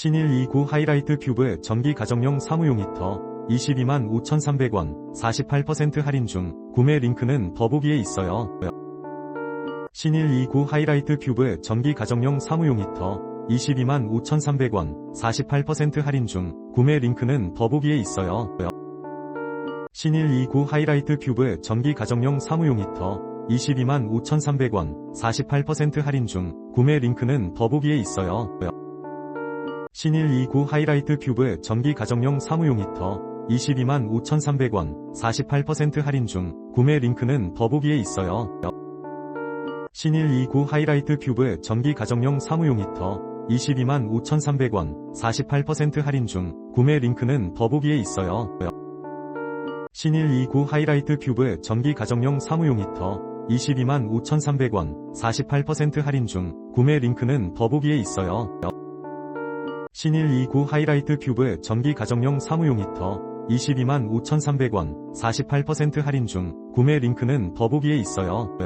신일 29 하이라이트 큐브 전기 가정용 사무용 히터 22만 5,300원 48% 할인 중 구매 링크는 더보기에 있어요. 신일 29 하이라이트 큐브 전기 가정용 사무용 히터 22만 5,300원 48% 할인 중 구매 링크는 더보기에 있어요. 신일 29 하이라이트 큐브 전기 가정용 사무용 히터 22만 5,300원 48% 할인 중 구매 링크는 더보기에 있어요. 신일 29 하이라이트 큐브 전기 가정용 사무용 히터 22만 5,300원 48% 할인 중 구매 링크는 더보기에 있어요. 신일 29 하이라이트 큐브 전기 가정용 사무용 히터 22만 5,300원 48% 할인 중 구매 링크는 더보기에 있어요. 신일 29 하이라이트 큐브 전기 가정용 사무용 히터 22만 5,300원 48% 할인 중 구매 링크는 더보기에 있어요. 신일 29 하이라이트 큐브 전기 가정용 사무용 히터 22만 5,300원 48% 할인 중 구매 링크는 더보기에 있어요.